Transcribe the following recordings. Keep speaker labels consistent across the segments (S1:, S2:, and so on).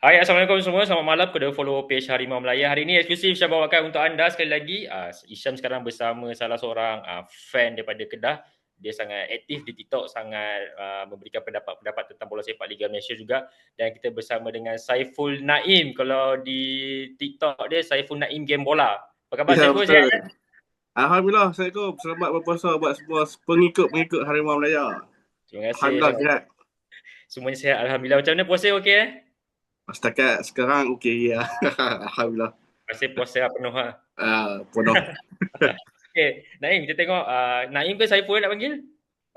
S1: Hai, Assalamualaikum semua. Selamat malam kepada follow page Harimau Melaya. Hari ini eksklusif saya bawakan untuk anda sekali lagi. Uh, Isyam sekarang bersama salah seorang uh, fan daripada Kedah. Dia sangat aktif di TikTok, sangat uh, memberikan pendapat-pendapat tentang bola sepak Liga Malaysia juga. Dan kita bersama dengan Saiful Naim. Kalau di TikTok dia, Saiful Naim Game Bola. Apa khabar
S2: Ya,
S1: Saiful? Sihat?
S2: Alhamdulillah, Assalamualaikum. Selamat berpuasa buat semua pengikut-pengikut Harimau Melaya.
S1: Terima kasih.
S2: Alhamdulillah sihat.
S1: Semuanya sihat. Alhamdulillah. Macam mana puasa okey eh?
S2: Setakat sekarang okey ya. Alhamdulillah.
S1: Masih puasa penuh ha.
S2: Uh, penuh.
S1: Okey, Naim kita tengok uh, Naim ke Saiful nak panggil?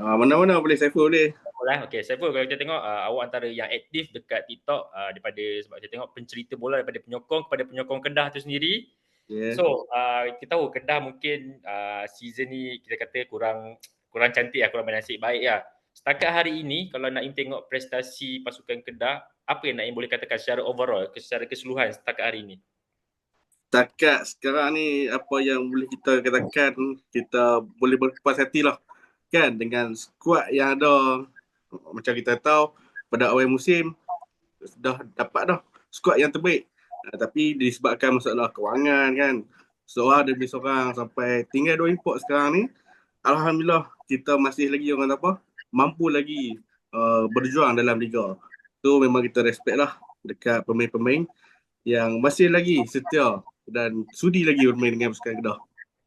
S2: Uh, mana-mana boleh Saiful boleh.
S1: Bola. Okey, Saiful kalau kita tengok uh, awak antara yang aktif dekat TikTok uh, daripada sebab kita tengok pencerita bola daripada penyokong kepada penyokong Kedah tu sendiri.
S2: Yeah.
S1: So, uh, kita tahu Kedah mungkin uh, season ni kita kata kurang kurang cantik lah, kurang bernasib baik lah. Setakat hari ini kalau Naim tengok prestasi pasukan Kedah, apa yang Naim boleh katakan secara overall, secara keseluruhan setakat hari ini?
S2: Setakat sekarang ni apa yang boleh kita katakan kita boleh berpuas hati lah kan? Dengan skuad yang ada macam kita tahu pada awal musim dah dapat dah skuad yang terbaik. Uh, tapi disebabkan masalah kewangan kan? Seorang demi seorang sampai tinggal dua import sekarang ni Alhamdulillah kita masih lagi orang apa mampu lagi uh, berjuang dalam liga tu memang kita respect lah dekat pemain-pemain yang masih lagi setia dan sudi lagi bermain dengan pasukan Kedah.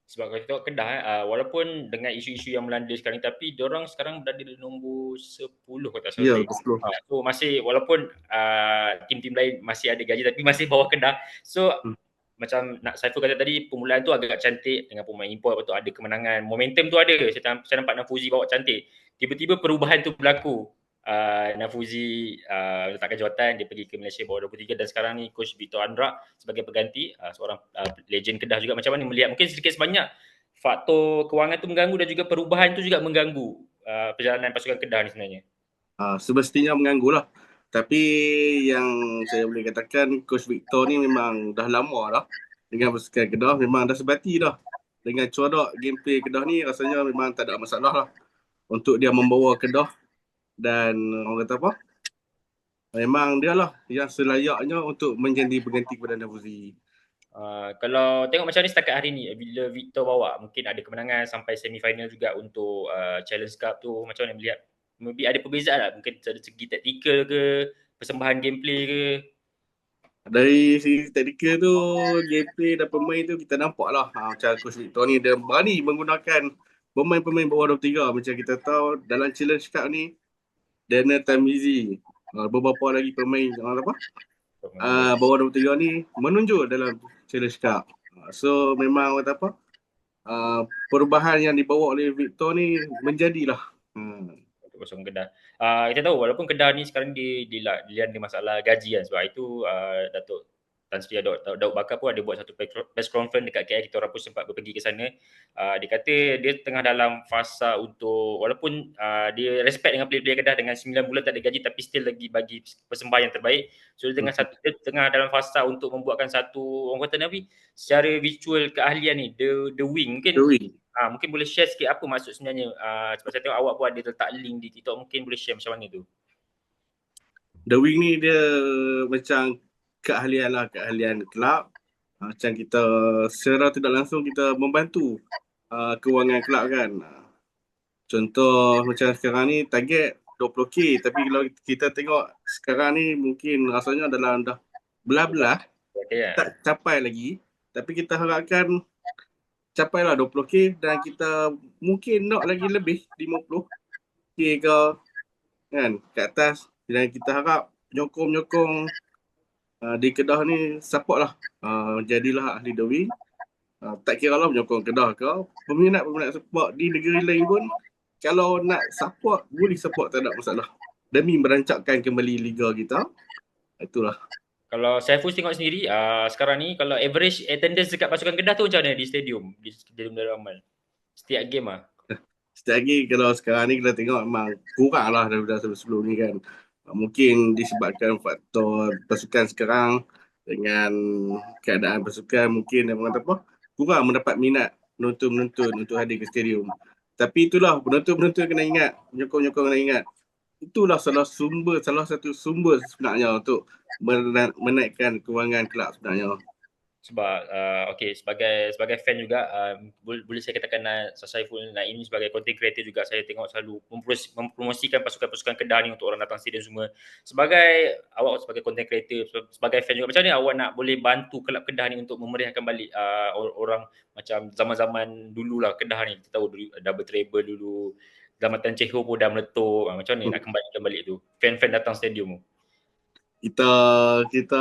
S1: Sebab kalau kita tengok Kedah eh, uh, walaupun dengan isu-isu yang melanda sekarang tapi diorang sekarang berada di nombor 10 kalau tak salah.
S2: Ya,
S1: saya.
S2: betul.
S1: Uh, so masih walaupun uh, tim-tim lain masih ada gaji tapi masih bawah Kedah. So
S2: Hmm.
S1: Macam nak Saiful kata tadi permulaan tu agak cantik dengan pemain import tu ada kemenangan. Momentum tu ada. Saya, saya nampak Nafuzi bawa cantik. Tiba-tiba perubahan tu berlaku. Uh, Nafuzi uh, letakkan jawatan dia pergi ke Malaysia bawah 23 dan sekarang ni coach Victor Andra sebagai pengganti uh, seorang uh, legend Kedah juga macam mana melihat mungkin sedikit sebanyak faktor kewangan tu mengganggu dan juga perubahan tu juga mengganggu uh, perjalanan pasukan Kedah ni sebenarnya.
S2: Uh, semestinya mengganggu lah. Tapi yang saya boleh katakan Coach Victor ni memang dah lama dah dengan pasukan Kedah. Memang dah sebati dah. Dengan corak gameplay Kedah ni rasanya memang tak ada masalah lah untuk dia membawa Kedah. Dan orang kata apa? Memang dia lah yang selayaknya untuk menjadi pengganti kepada Nafuzi.
S1: Uh, kalau tengok macam ni setakat hari ni bila Victor bawa mungkin ada kemenangan sampai semi final juga untuk uh, Challenge Cup tu. Macam mana melihat maybe ada perbezaan tak mungkin dari segi taktikal ke persembahan gameplay ke.
S2: Dari segi taktikal tu, gameplay dan pemain tu kita nampak lah. Ha, macam Coach Victor ni dia berani menggunakan pemain-pemain bawah 23 macam kita tahu dalam challenge cup ni Daniel Tamizi uh, beberapa lagi pemain orang apa? Uh, bawah 23 ni menunjuk dalam challenge cup. So memang kata apa? Uh, perubahan yang dibawa oleh Victor ni menjadilah. Hmm.
S1: Pasukan Kedah. Uh, kita tahu walaupun Kedah ni sekarang di di dilanda masalah gaji kan sebab itu uh, Datuk Tan Sri Daud, Daud Bakar pun ada buat satu press conference dekat KL kita orang pun sempat pergi ke sana. Uh, dia kata dia tengah dalam fasa untuk walaupun uh, dia respect dengan player-player Kedah dengan 9 bulan tak ada gaji tapi still lagi bagi persembahan yang terbaik. So dia tengah satu dia tengah dalam fasa untuk membuatkan satu orang kata Nabi secara visual keahlian ni the the wing mungkin
S2: Dewi.
S1: Ah, mungkin boleh share sikit apa maksud sebenarnya uh, sebab saya tengok awak pun ada letak link di TikTok mungkin boleh share macam mana tu.
S2: The Wing ni dia macam keahlian lah, keahlian kelab. Uh, macam kita secara tidak langsung kita membantu uh, kewangan kelab kan. Uh, contoh macam sekarang ni target 20k tapi kalau kita tengok sekarang ni mungkin rasanya dalam dah belah-belah
S1: Okay, ya?
S2: tak capai lagi tapi kita harapkan capailah 20k dan kita mungkin nak lagi lebih 50k ke kan? Ke atas. Dan kita harap penyokong-penyokong uh, di Kedah ni support lah. Uh, jadilah ahli Dewi uh, tak kira lah penyokong Kedah ke. Peminat-peminat support di negeri lain pun kalau nak support boleh support tak ada masalah. Demi merancangkan kembali liga kita. Itulah
S1: Kalau Saiful tengok sendiri uh, sekarang ni kalau average attendance dekat pasukan Kedah tu macam mana di stadium di stadium Darul. Setiap game ah.
S2: Setiap lagi kalau sekarang ni kita tengok memang kurang lah daripada sebelum ni kan. Mungkin disebabkan faktor pasukan sekarang dengan keadaan pasukan mungkin yang mengatakan apa kurang mendapat minat penonton-penonton untuk hadir ke stadium. Tapi itulah penonton-penonton kena ingat, penyokong-penyokong kena ingat itulah salah sumber salah satu sumber sebenarnya untuk menaikkan kewangan kelab sebenarnya.
S1: Sebab uh, okay sebagai sebagai fan juga uh, boleh, boleh saya katakan uh, Saiful nak ini sebagai content creator juga saya tengok selalu mempromosikan pasukan-pasukan Kedah ni untuk orang datang stadium semua. Sebagai awak sebagai content creator sebagai fan juga macam ni awak nak boleh bantu kelab Kedah ni untuk memeriahkan balik uh, orang macam zaman-zaman dulu lah Kedah ni? Kita tahu double treble dulu zaman Tan Cheho pun dah meletup. Uh, macam ni nak kembalikan balik tu? Fan-fan datang stadium tu.
S2: Kita kita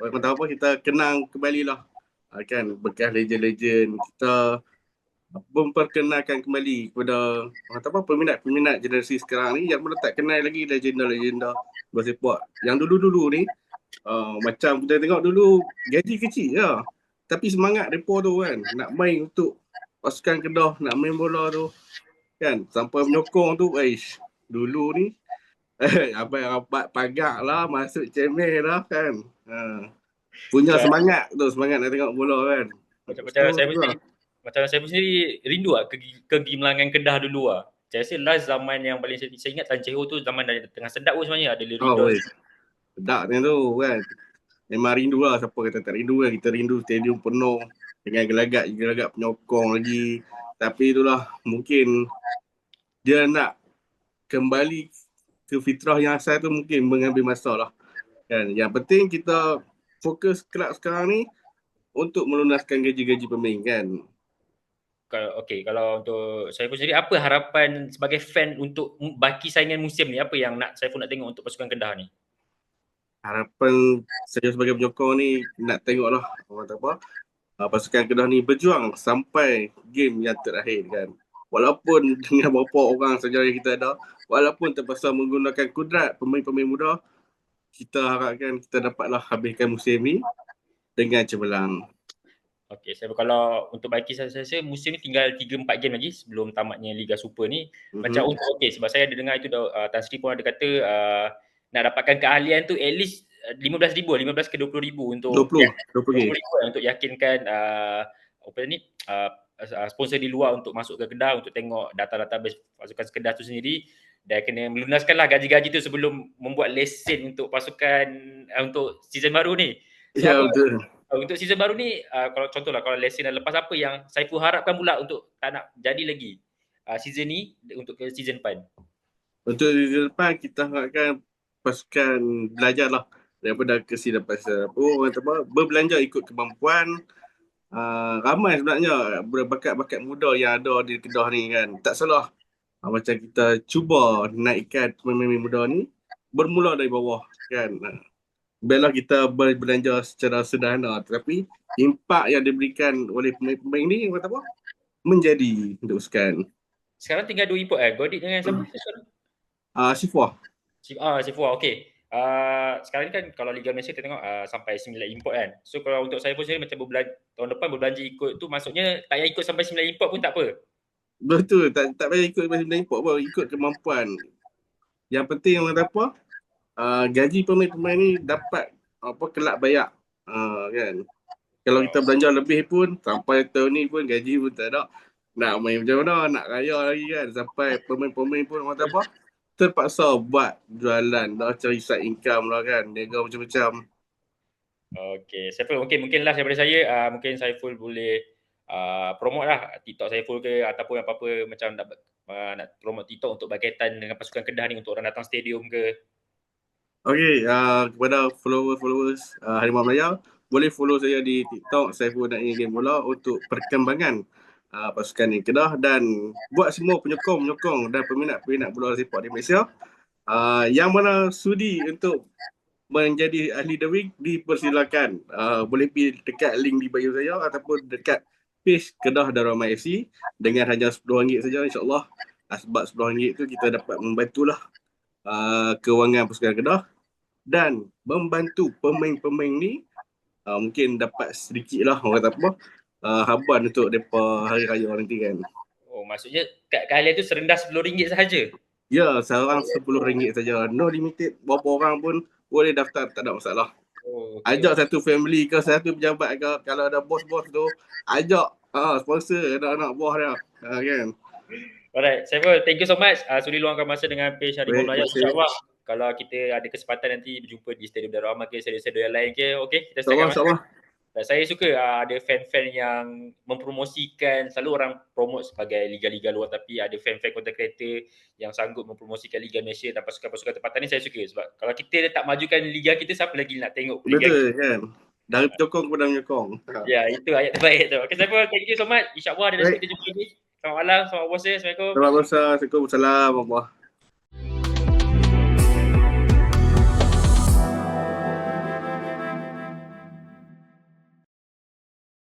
S2: orang tahu apa kita kenang kembali lah. Ah, kan bekas legend-legend. Kita memperkenalkan kembali kepada orang apa peminat-peminat generasi sekarang ni yang belum tak kenal lagi legenda-legenda bersepak. Yang dulu-dulu ni uh, macam kita tengok dulu gaji kecil ya tapi semangat depa tu kan nak main untuk pasukan Kedah nak main bola tu kan sampai menyokong tu aish dulu ni Eh, apa yang rapat pagak lah, masuk cemeh lah kan. Ha. Punya macam, semangat tu, semangat nak tengok bola kan.
S1: Macam-macam saya pun sendiri, macam saya pun sendiri rindu lah ke, ke Gimelangan Kedah dulu lah. Saya rasa last zaman yang paling saya, saya ingat Tan Cheho tu zaman dah tengah sedap pun sebenarnya ada rindu. Oh,
S2: sedap ni tu kan. Memang rindu lah siapa kata tak rindu kan. Kita rindu stadium penuh dengan gelagat-gelagat penyokong lagi. Tapi itulah mungkin dia nak kembali ke fitrah yang asal tu mungkin mengambil masa lah. Kan? Yang penting kita fokus kelab sekarang ni untuk melunaskan gaji-gaji pemain kan.
S1: Kalau okey kalau untuk saya pun sendiri apa harapan sebagai fan untuk baki saingan musim ni apa yang nak saya pun nak tengok untuk pasukan Kedah ni?
S2: Harapan saya sebagai penyokong ni nak tengoklah orang apa uh, pasukan Kedah ni berjuang sampai game yang terakhir kan. Walaupun dengan beberapa orang saja yang kita ada, walaupun terpaksa menggunakan kudrat pemain-pemain muda, kita harapkan kita dapatlah habiskan musim ni dengan cemerlang.
S1: Okey, saya kalau untuk bagi saya, saya, saya musim ni tinggal 3 4 game lagi sebelum tamatnya Liga Super ni. Mm-hmm. Macam untuk okey sebab saya ada dengar itu uh, Tan Sri pun ada kata uh, nak dapatkan keahlian tu at least 15,000 uh, 15 ke 20,000 untuk
S2: 20 ya, 20,
S1: 20, 20 untuk yakinkan uh, apa ni uh, sponsor di luar untuk masuk ke Kedah untuk tengok data-data pasukan Kedah tu sendiri dan kena melunaskanlah gaji-gaji tu sebelum membuat lesen untuk pasukan uh, untuk season baru ni.
S2: Ya so, betul.
S1: Uh, untuk season baru ni uh, kalau contohlah kalau lesen dah lepas apa yang saya pun harapkan pula untuk tak nak jadi lagi uh, season ni untuk ke season depan.
S2: Untuk season depan kita harapkan pasukan belajarlah daripada ke season depan. Apa? Orang berbelanja ikut kemampuan. Uh, ramai sebenarnya berbakat-bakat muda yang ada di Kedah ni kan. Tak salah. Uh, macam kita cuba naikkan pemain-pemain muda ni bermula dari bawah kan. Uh, biarlah kita berbelanja secara sederhana tetapi impak yang diberikan oleh pemain-pemain ni kata apa? Menjadi diteruskan
S1: sekarang. Tinggal dua import eh? Godit dengan siapa? Hmm.
S2: ah uh, Sifwa
S1: ah Sifwa okey Uh, sekarang ni kan kalau Liga Malaysia kita tengok uh, sampai 9 import kan. So kalau untuk saya pun sendiri macam berbelanja, tahun depan berbelanja ikut tu maksudnya tak payah ikut sampai 9 import pun tak apa.
S2: Betul, tak tak payah ikut macam import pun, ikut kemampuan. Yang penting orang apa? Uh, gaji pemain-pemain ni dapat apa kelak bayar. Uh, kan. Kalau kita belanja lebih pun sampai tahun ni pun gaji pun tak ada. Nak main macam mana, nak raya lagi kan. Sampai pemain-pemain pun orang apa? Terpaksa buat jualan dah cari side income lah kan. Niaga macam-macam.
S1: Okay, Saiful mungkin mungkinlah daripada saya uh, mungkin Saiful boleh uh, promote lah TikTok saya full ke ataupun apa-apa macam nak, uh, nak promote TikTok untuk berkaitan dengan pasukan Kedah ni untuk orang datang stadium ke.
S2: Okay, uh, kepada followers-followers uh, Harimau Melaya, boleh follow saya di TikTok pun nak ingin bola untuk perkembangan uh, pasukan ni Kedah dan buat semua penyokong-penyokong dan peminat-peminat bola sepak di Malaysia. Uh, yang mana sudi untuk menjadi ahli The Week dipersilakan. Uh, boleh pergi dekat link di bio saya ataupun dekat page Kedah Darul FC dengan hanya RM10 saja insyaAllah. Sebab RM10 tu kita dapat membantulah uh, kewangan pasukan Kedah. Dan membantu pemain-pemain ni uh, mungkin dapat sedikit lah orang kata apa uh, haban untuk mereka hari raya nanti kan
S1: oh maksudnya kat kalian tu serendah RM10 sahaja
S2: ya seorang RM10 saja no limited berapa orang pun boleh daftar tak ada masalah Oh, okay. Ajak satu family ke satu pejabat ke kalau ada bos-bos tu ajak ah sponsor anak-anak buah dia. Ha, kan.
S1: Alright, Saiful, thank you so much. Uh, sudi luangkan masa dengan page Hari Melayu. InsyaAllah kalau kita ada kesempatan nanti berjumpa di Stadium Darul Aman ke stadium-stadium yang lain ke, okay? Kita
S2: InsyaAllah,
S1: setakat
S2: insyaAllah.
S1: Dan saya suka uh, ada fan-fan yang mempromosikan, selalu orang promote sebagai liga-liga luar tapi ada fan-fan content creator yang sanggup mempromosikan Liga Malaysia dan pasukan-pasukan tempatan ni saya suka sebab kalau kita tak majukan liga kita siapa lagi nak tengok liga
S2: Betul kan? Dari penyokong kepada penyokong.
S1: Ya, itu ayat terbaik tu. Okay, Saiful, thank you so much. InsyaAllah ada nanti kita jumpa lagi. Selamat malam, selamat puasa. Assalamualaikum.
S2: Selamat puasa. Assalamualaikum. Assalamualaikum.